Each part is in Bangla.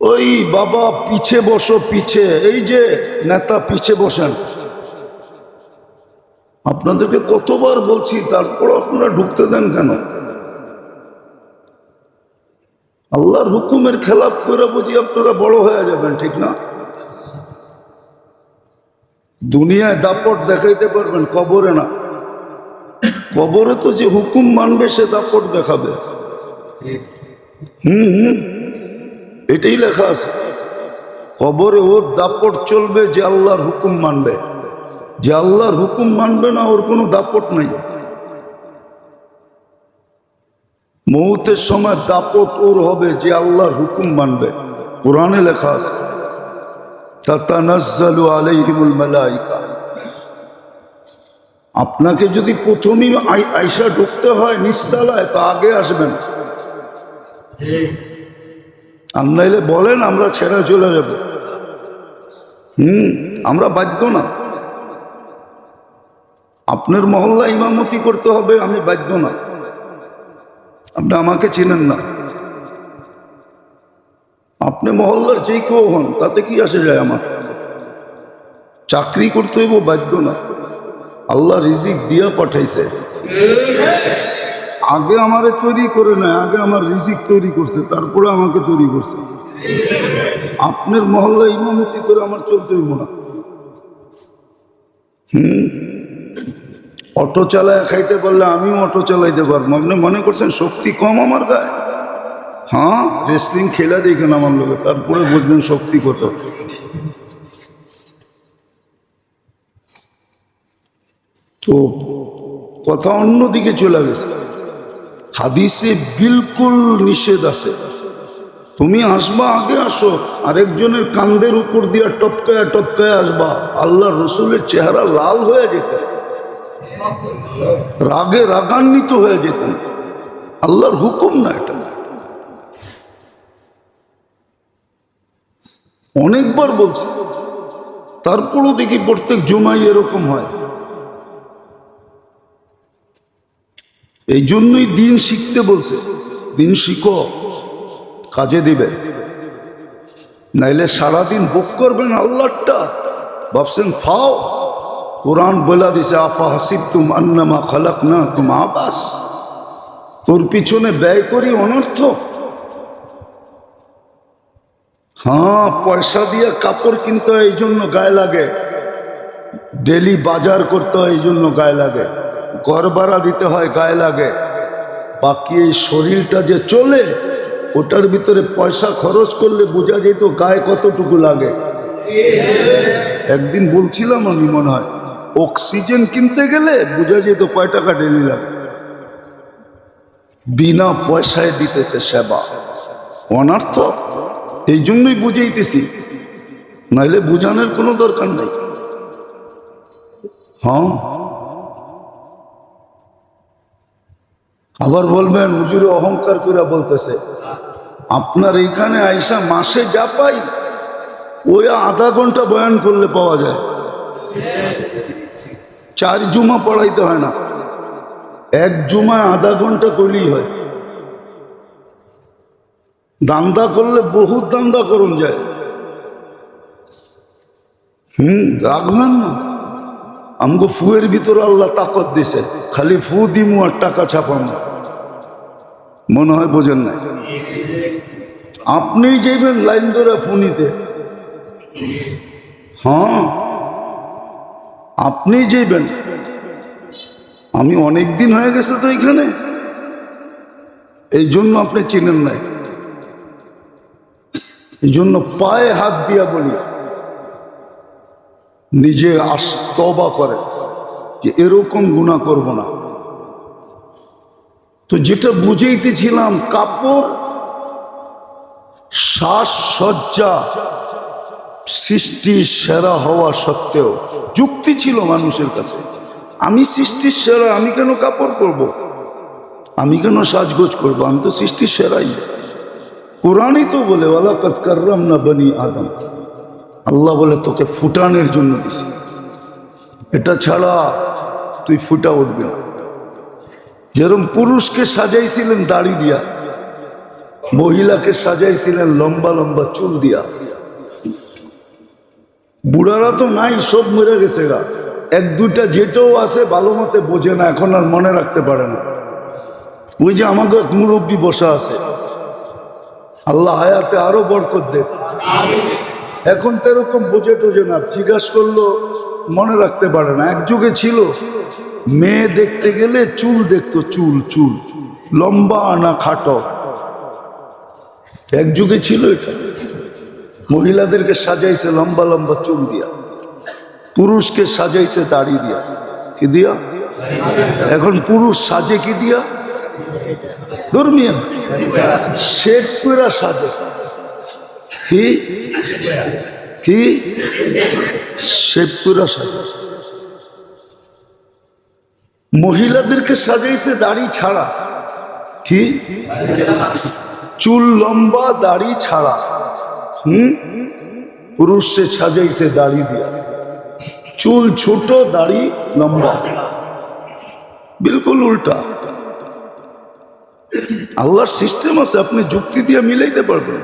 ওই বাবা পিছে বসো, পিছে। এই যে নেতা পিছে বসেন। আপনাদেরকে কতবার বলছি, তারপর আপনারা ঢুকতে দেন কেন? আল্লাহর হুকুমের খেলাপ করে বুঝি আপনারা বড় হয়ে যাবেন, ঠিক না? দুনিয়ায় দাপট দেখাইতে পারবেন, কবরে না। কবরে তো যে হুকুম মানবে, সে দাপট দেখাবে। হুম হুম। এটাই লেখা আছে। কবরে ওর দাপট চলবে যে আল্লাহর হুকুম মানবে। যে আল্লাহর হুকুম মানবে না, ওর কোনো দাপট নাই। মৌতের সময় দাপট ওর হবে যে আল্লাহর হুকুম মানবে। কোরআনে লেখা আছে আপনাকে যদি প্রথমেই আই- আইসা ঢুকতে হয় নিস্তালায় তো আগে আসবেন। আর বলেন, আমরা ছেড়ে চলে যাব। হুম, আমরা বাধ্য না। আপনার মহল্লা ইমামতি করতে হবে, আমি বাধ্য না। আপনি আমাকে চিনেন না। আপনি মহল্লার যেই কেউ হন, তাতে কি আসে যায় আমার? চাকরি করতে হইব, বাধ্য না। আল্লাহ রিজিক দিয়া পাঠাইছে। আগে আমারে তৈরি করে না আগে আমার রিজিক তৈরি করছে, তারপরে আমাকে তৈরি করছে। আপনার মহল্লা ইমামতি করে আমার চলতে হইব না। হুম? অটো চালায় খাইতে পারলে আমিও অটো চালাইতে পারব। আপনি মনে করছেন শক্তি কম আমার গায়ে? হ্যাঁ রেসলিং খেলা দেখেন আমার লোকে, তারপরে বুঝবেন শক্তি কত। তো কথা অন্যদিকে চলে গেছে। হাদিসে বিলকুল নিষেধ আছে। তুমি আসবা, আগে আসো। আরেকজনের কান্দের উপর দিয়া টপকায়া টপকায় আসবা। আল্লাহ রসুলের চেহারা লাল হয়ে যেত। রাগে রাগান্বিত হয়ে যেত। আল্লাহর হুকুম না এটা। অনেকবার বলছি, তারপরও দেখি প্রত্যেক জুমাই এরকম হয়। এই জন্যই দিন শিখতে বলছে। দিন শিখো, কাজে দিবে। নাইলে সারাদিন বুক করবেন আল্লাহটা ভাবছেন, ফাও, কোরআন বলা দিছে, আফা হাসিব তুম আন্নামা খালাক না তুম আবাস। তোর পিছনে ব্যয় করি অনর্থ। হ্যাঁ পয়সা দিয়ে কাপড় কিনতে এই জন্য গায়ে লাগে। ডেলি বাজার করতে হয়, এই জন্য গায়ে লাগে। ভাড়া দিতে হয় গায়ে লাগে। বাকি এই শরীরটা যে চলে, ওটার ভিতরে পয়সা খরচ করলে বোঝা যেত গায়ে কতটুকু লাগে। একদিন বলছিলাম আমি, মনে হয়, অক্সিজেন কিনতে গেলে বোঝা যেত কয় টাকা ডেলি লাগে। বিনা পয়সায় দিতেছে সেবা। অনার্থ, এই জন্যই বুঝাইতেছি। নাইলে বুঝানোর কোনো দরকার নাই। হ্যাঁ? আবার বলবেন, হুজুরে অহংকার করে বলতেছে, আপনার এইখানে আইসা মাসে যা পাই, ওই আধা ঘণ্টা বয়ান করলে পাওয়া যায়। চার জুমা পড়াইতে হয় না। এক জুমা আধা ঘণ্টা করলেই হয়। দান্দা করলে বহুত দান্দা করুন যায়। হুম রাখবেন না। আমগো ফুয়ের ভিতরে আল্লাহ তাকত দিছে, খালি ফু দিমু আর টাকা ছাপামু। মনে হয় বোঝেন নাই? আপনিই যাইবেন লাইন ধরে ফুনিতে হ্যাঁ আপনিই যাইবেন। আমি অনেক দিন হয়ে গেছে তো এখানে। এই জন্য আপনি চিনেন নাই। এই জন্য পায়ে হাত দিয়া বলি। নিজে আস্তবা করে যে এরকম গুণা করব না। তো যেটা বুঝাইতেছিলাম, কাপড় শ্বাসসজ্জা সৃষ্টির সেরা হওয়া সত্ত্বেও, যুক্তি ছিল মানুষের কাছে। আমি সৃষ্টির সেরা, আমি কেন কাপড় করব। আমি কেন সাজগোজ করব? আমি তো সৃষ্টির সেরাই। কোরআনই তো বলে ওয়ালাকাত কাররাম না বনি আদম। আল্লাহ বলে, তোকে ফুটানের জন্য দিছি। এটা ছাড়া তুই ফুটা উঠবি না। যেরকম পুরুষকে সাজাইছিলেন দাড়ি দিয়া, মহিলাকে সাজাইছিলেন লম্বা লম্বা চুল দিয়া। বুড়ারা তো নাই, সব মরে গেছে গা। এক দুইটা যেটাও আছে, ভালো মতে বোঝে না, এখন আর মনে রাখতে পারে না। ওই যে আমাকে এক মুরব্বী বসা আছে। আল্লাহ হায়াতে আরও বরকত দেখ এখন তো এরকম বোঝে টোঝে না, জিজ্ঞাস করল, মনে রাখতে পারে না। এক যুগে ছিল, মেয়ে দেখতে গেলে চুল দেখতো, চুল চুল, লম্বা না খাটো। এক যুগে ছিল এটা। মহিলাদেরকে সাজাইছে লম্বা লম্বা চুল দিয়া। পুরুষকে সাজাইছে দাড়ি দিয়া। কি দিয়া? এখন পুরুষ সাজে কি দিয়া? ধর্মিয়া শেখ পুরা সাজে। কি? কি? শেখ পুরা সাজে মহিলাদেরকে সাজাইছে দাড়ি ছাড়া। কি? চুল লম্বা, দাড়ি ছাড়া। হুম? পুরুষে সাজাইছে দাড়ি দিয়া। চুল ছোট, দাড়ি লম্বা। বিলকুল উল্টা। আল্লাহর সিস্টেম আছে, আপনি যুক্তি দিয়ে মিলাইতে পারবেন।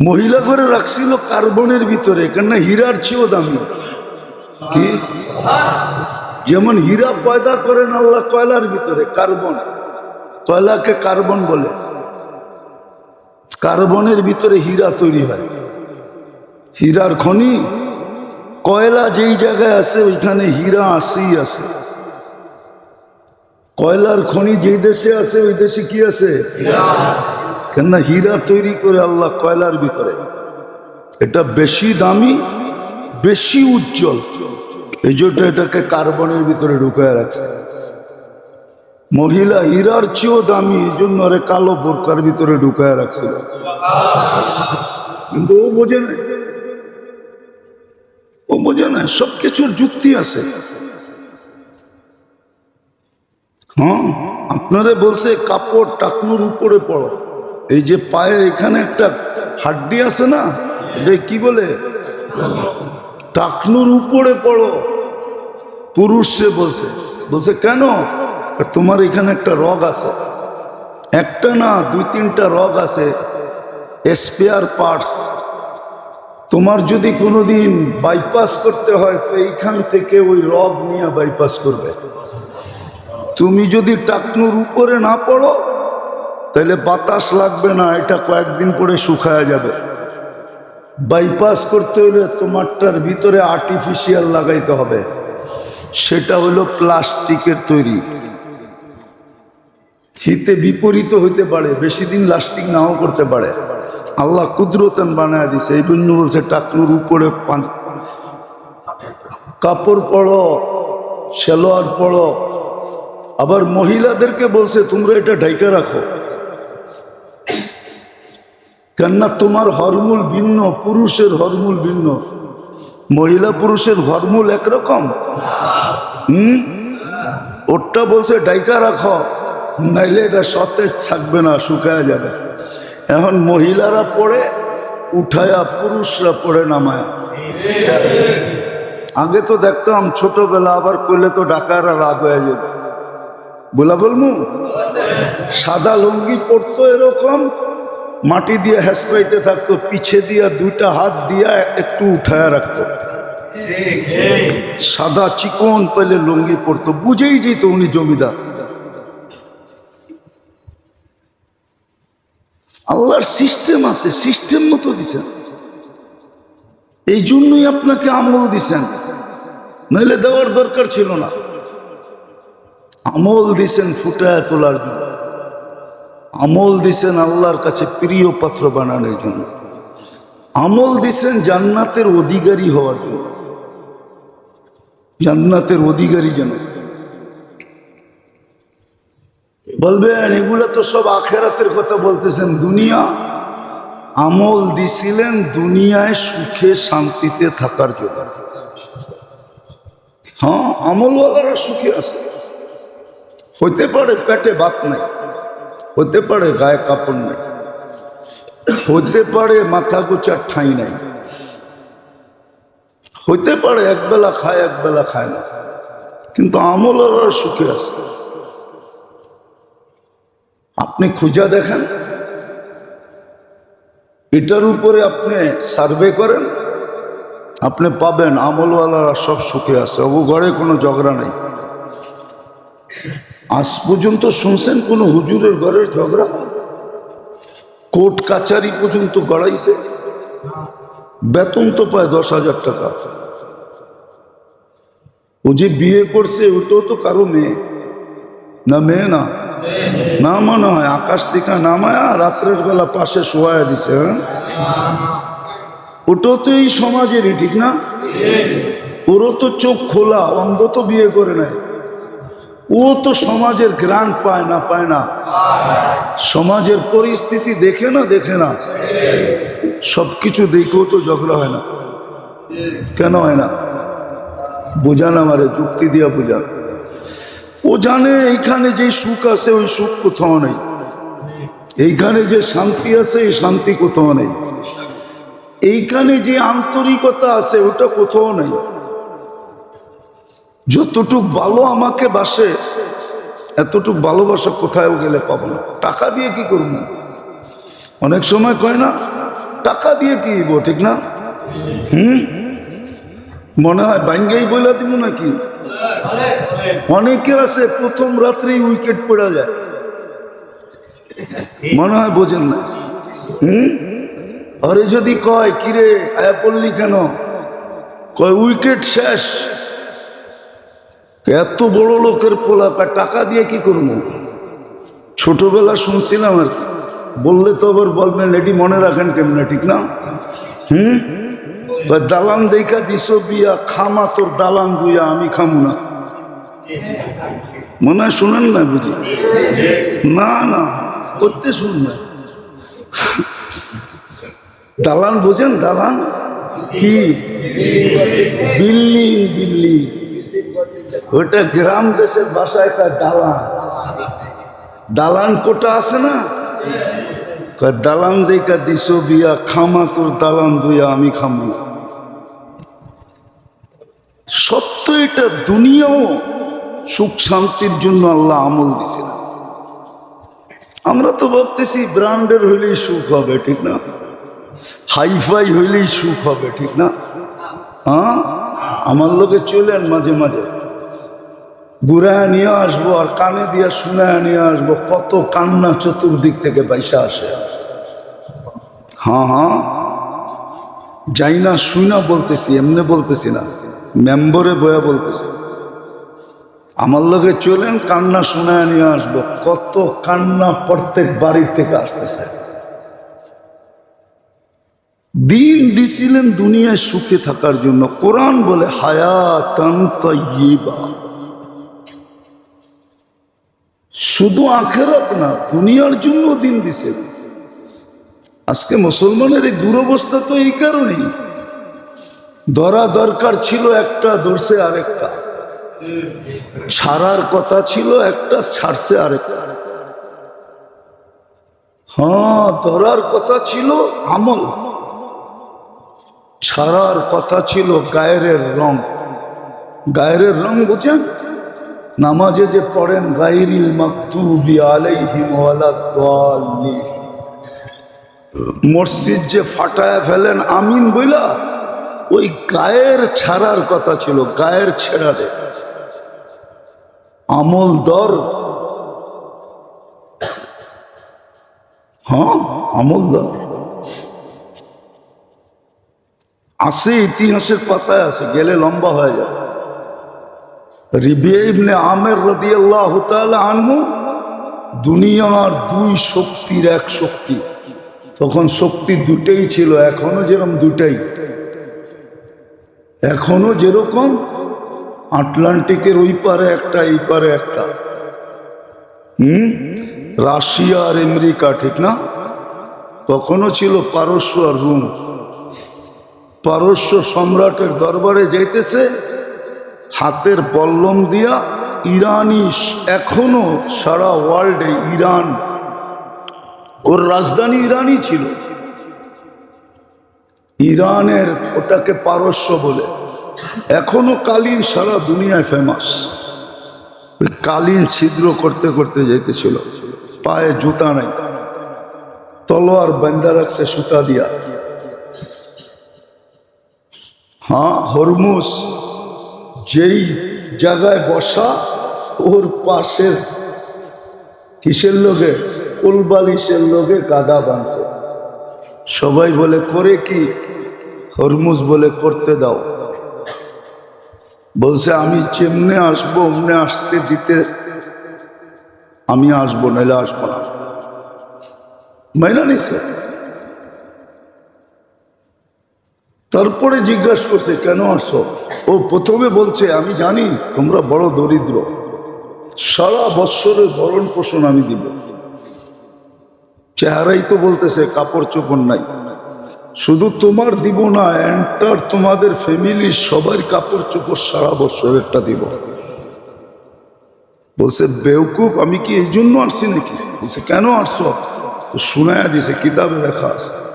মহিলা করে রাখছিল কার্বনের ভিতরে, কেননা হীরার চেয়েও দামি। কি? যেমন হীরা পয়দা করেন আল্লাহ কয়লার ভিতরে, কার্বন। কয়লাকে কার্বন বলে। কার্বনের ভিতরে হীরা তৈরি হয়। হীরার খনি, কয়লা যেই জায়গায় আছে, ওইখানে হীরা আসেই আছে কয়লার খনি যেই দেশে আছে, ওই দেশে কি আছে। কেননা হীরা তৈরি করে আল্লাহ কয়লার ভিতরে। এটা বেশি দামি, বেশি উজ্জ্বল। এই জন্য এটাকে কার্বনের ভিতরে ঢুকায় রাখছে। মহিলা হীরার চেয়েও দামি, এই জন্য আরে কালো বোরকার ভিতরে ঢুকায় রাখছিল কিন্তু ও বোঝে না। ও বোঝে না সব কিছুর যুক্তি আছে। হ্যাঁ আপনারে বলছে, কাপড় টাকনুর উপরে পড়ো। এই যে পায়ের এখানে একটা হাড্ডি আছে না কি বলে? টাকনুর উপরে পড়ো। পুরুষ সে বলছে বলছে, কেন? তোমার এখানে একটা রগ আছে। একটা না দুই তিনটা রগ আছে স্পেয়ার পার্টস তোমার যদি কোনোদিন বাইপাস করতে হয়, তো এইখান থেকে ওই রগ নিয়ে বাইপাস করবে। তুমি যদি টাকনুর উপরে না পড়ো তাহলে বাতাস লাগবে না, এটা কয়েকদিন পরে শুকায়া যাবে। বাইপাস করতে হলে তোমারটার ভিতরে আর্টিফিশিয়াল লাগাইতে হবে। সেটা হলো প্লাস্টিকের তৈরি। শীতে বিপরীত হইতে পারে, বেশি দিন লাস্টিং নাও করতে পারে। আল্লাহ কুদরতান বানায় দিছে, এই জন্য বলছে, টাকনুর উপরে কাপড় পড়ো, সেলোয়ার পড়ো। আবার মহিলাদেরকে বলছে, তোমরা এটা ঢাইকা রাখো। কেননা তোমার হরমুল ভিন্ন, পুরুষের হরমুল ভিন্ন। মহিলা পুরুষের হরমুল একরকম। হুম? ওরটা বলছে, ডাইকা রাখো। নাইলে এটা সতেজ থাকবে না, শুকায় যাবে। এখন মহিলারা পড়ে, উঠায়া পুরুষরা পড়ে নামায়। আগে তো দেখতাম ছোটবেলা আবার করলে তো ডাকারা রাগ হয়ে যাবে। বলা বলমু? সাদা লুঙ্গি পরতো এরকম মাটি দিয়ে হেসরাইতে থাকতো, পিছে দিয়া দুইটা হাত দিয়া একটু উঠায়া রাখতো। সাদা চিকন পেলে লুঙ্গি পরতো, বুঝেই যেত উনি জমিদার। আল্লাহর সিস্টেম আছে, সিস্টেম মতো দিছেন। এই জন্যই আপনাকে আমল দিছেন। নইলে দেওয়ার দরকার ছিল না। আমল দিছেন ফুটায় তোলার জন্য। আমল দিছেন আল্লাহর কাছে প্রিয় পাত্র বানানোর জন্য। আমল দিছেন জান্নাতের অধিকারী হওয়ার জন্য। জান্নাতের অধিকারী যেন। বলবেন, এগুলা তো সব আখেরাতের কথা বলতেছেন। দুনিয়া, আমল দিছিলেন দুনিয়ায় সুখে শান্তিতে থাকার জন্য। হ্যাঁ আমলওয়ালারা সুখে আছে। হইতে পারে পেটে ভাত নাই। হতে পারে গায়ে কাপড় নাই হতে পারে মাথা গোচার ঠাঁই নাই হতে পারে একবেলা খায় একবেলা খায় না কিন্তু আমল আমলওয়ালারা সুখে আছে আপনি খুঁজা দেখেন এটার উপরে আপনি সার্ভে করেন আপনি পাবেন আমলওয়ালারা সব সুখে আছে অবু ঘরে কোনো ঝগড়া নেই আজ পর্যন্ত শুনছেন কোনো হুজুরের ঘরের ঝগড়া? কোর্ট কাচারি পর্যন্ত গড়াইছে। বেতন তো পায় দশ হাজার টাকা। ও যে বিয়ে করছে, ওটাও তো কারও মেয়ে। না মেয়ে না? না মনে হয়, আকাশ থেকে নামায়া রাত্রের বেলা পাশে শোয়া দিছে হ্যাঁ? ওটাও তো এই সমাজেরই, ঠিক না? ওরও তো চোখ খোলা, অন্ধ তো বিয়ে করে নেয় ও তো সমাজের গ্রান্ট পায় না পায় না। সমাজের পরিস্থিতি দেখে না দেখে না। সব কিছু দেখেও তো ঝগড়া হয় না। কেন হয় না? বোঝান আমারে, যুক্তি দিয়া বোঝান। ও জানে এইখানে যে সুখ আছে, ওই সুখ কোথাও নেই। এইখানে যে শান্তি আছে, এই শান্তি কোথাও নেই। এইখানে যে আন্তরিকতা আছে, ওটা কোথাও নেই। যতটুক ভালো আমাকে বাসে, এতটুক ভালোবাসা কোথাও গেলে পাবো না। টাকা দিয়ে কি করব? অনেক সময় কয় না, টাকা দিয়ে কি ঠিক না? হুম? মনে হয় বাঙ্গাই বইলা দিব নাকি? অনেকে আছে, প্রথম রাত্রেই উইকেট পড়া যায়। মনে হয় বোঝেন না। হুম? আরে যদি কয়, কিরে, আয়া পড়লি কেন? কয়, উইকেট শেষ। এত বড় লোকের পোলা কয় টাকা দিয়ে কি করব? ছোটবেলা শুনছিলাম আর বললে তো আবার বলবেন এটি মনে রাখেন কেমনে, ঠিক না? হুম? দালান দেখা দিস বিয়া, খামা তোর দালান দুইয়া, আমি খামু না। মনে হয় শুনেন না বুঝি? না না, করতে শুন না। দালান বোঝেন, দালান? কি? বিল্ডিং বিল্ডিং ওটা গ্রাম দেশের বাসায় তার দালান। দালান কোটা আছে না? দালান দেখা দিস বিয়া, খামা তোর দালান দুইয়া, আমি খামু। সত্য এটা দুনিয়াও সুখ শান্তির জন্য আল্লাহ আমল দিছিল আমরা তো ভাবতেছি ব্র্যান্ডের হইলেই সুখ হবে, ঠিক না? হাইফাই হইলেই সুখ হবে, ঠিক না? হ্যাঁ আমার লোকে চলেন মাঝে মাঝে। ঘুরায় নিয়ে আসব আর কানে দিয়ে শুনায় নিয়ে আসব, কত কান্না চতুর্দিক থেকে পয়সা আসে। হ্যাঁ হ্যাঁ। যাই না শুই না বলতেছি, এমনি বলতেছি না, মেম্বরে বয়া বলতেছি। আমার লোকে চলেন, কান্না শোনায় নিয়ে আসব, কত কান্না প্রত্যেক বাড়ির থেকে আসতেছে। দিন দিছিলেন দুনিয়ায় সুখে থাকার জন্য, কোরআন বলে হায়াতান শুধু আখেরাত না, দুনিয়ার জন্য দিন দিছিলেন আজকে মুসলমানের এই দুরবস্থা তো এই কারণেই। ধরা দরকার ছিল একটা, ধরছে আরেকটা। ছাড়ার কথা ছিল একটা, ছাড়ছে আরেকটা। হ্যাঁ ধরার কথা ছিল আমল। ছাড়ার কথা ছিল গায়ের রং। গায়ের রং বুঝেন? নামাজে যে পড়েন গাইরিল মাকতুবি আলাইহিম ওয়ালাদ-দাল্লিন। মসজিদ যে ফাটায় ফেলেন, আমিন বইলা, ওই গায়ের ছাড়ার কথা ছিল, গায়ের ছেড়া দে। আমল দর। হ্যাঁ আমল দর। আছে ইতিহাসের পাতায় আছে গেলে লম্বা হয়ে যায়। রিবিয়া আমের রাদিয়াল্লাহু তাআলা আনহু দুনিয়ার দুই শক্তির এক শক্তি। তখন শক্তি দুটেই ছিল, এখনও যেরকম দুটাই। এখনও যেরকম আটলান্টিকের ওই পারে একটা, এই পারে একটা। হুম? রাশিয়া আর আমেরিকা, ঠিক না? তখনও ছিল পারস্য আর রুম। পারস্য সম্রাটের দরবারে যাইতেছে হাতের পল্লম দিয়া ইরানি এখনও সারা ওয়ার্ল্ডে ইরান। ওর রাজধানী ইরানই ছিল। ইরানের ওটাকে পারস্য বলে। এখনও কালীন সারা দুনিয়ায় ফেমাস কালীন ছিদ্র করতে করতে যেতেছিল পায়ে জুতা নাই। তলোয়ার বান্দা রাখছে সুতা দিয়া। হ্যাঁ হরমুস যেই জায়গায় বসা, ওর পাশের কিসের লোকে? কোলবালিশের লোকে গাদা বাঁধছে। সবাই বলে, করে কি? হরমুজ বলে, করতে দাও। বলছে, আমি যেমনে আসব, অমনে আসতে দিতে, আমি আসব, নাহলে আসব না। মাইনা নিছে। তারপরে জিজ্ঞাসা করছে, কেন আসো? ও প্রথমে বলছে, আমি জানি তোমরা বড় দরিদ্র। সারা বৎসরের ভরণ পোষণ আমি দিব। চেহারাই তো বলতেছে, কাপড় চোপড় নাই। শুধু তোমার দিব না এন্টার তোমাদের ফ্যামিলির সবার কাপড় চোপড় সারা বছরেরটা দিব। বলছে, বেউকুফ, আমি কি এই জন্য আসছি নাকি? বলছে, কেন আসছো? তো শোনায়া দিছে, কিতাবে লেখা আছে।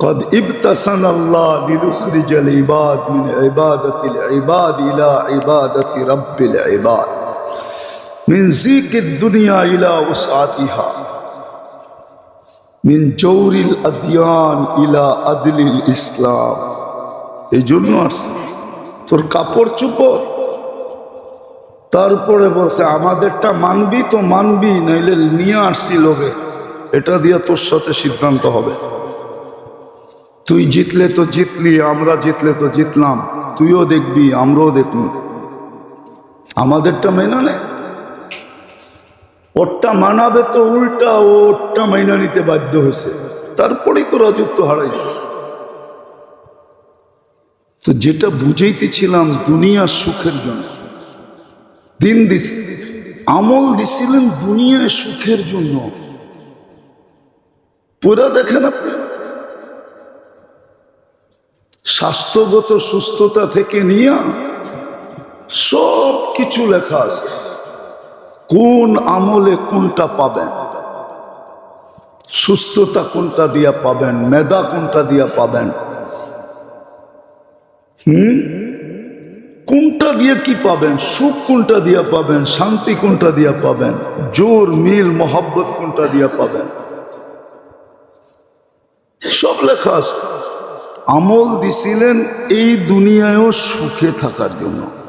قد ابتسم الله ليخرج العباد من عبادة العباد إلى عبادة رب العباد من زيك الدنيا إلى وسعتها মিন জৌরিল আদিয়ান ইলা আদিলিল ইসলাম এই জন্য আসছে তোর কাপড় চুপড় তারপরে বলছে আমাদেরটা মানবি তো মানবি নাইলে নিয়ে আসছি লোকে এটা দিয়ে তোর সাথে সিদ্ধান্ত হবে তুই জিতলে তো জিতলি, আমরা জিতলে তো জিতলাম। তুইও দেখবি, আমরাও দেখব। আমাদেরটা মেনে নেয় ওরটা মানাবে তো উল্টা ওরটা মাইনা নিতে বাধ্য হয়েছে। তারপরেই তো রাজত্ব হারাইছে। তো যেটা বুঝাইতেছিলাম দুনিয়ার সুখের জন্য। দিন দিস, আমল দিছিলেন দুনিয়ায় সুখের জন্য। পুরা দেখেন আপনি। স্বাস্থ্যগত সুস্থতা থেকে নিয়ে সব কিছু লেখা আছে। কোন আমলে কোনটা পাবেন? সুস্থতা কোনটা দিয়া পাবেন? মেধা কোনটা দিয়া পাবেন? হুম? কোনটা দিয়ে কি পাবেন? সুখ কোনটা দিয়া পাবেন? শান্তি কোনটা দিয়া পাবেন? জোর, মিল, মোহাব্বত কোনটা দিয়া পাবেন? সব লেখা আছে। আমল দিছিলেন এই দুনিয়ায়ও সুখে থাকার জন্য।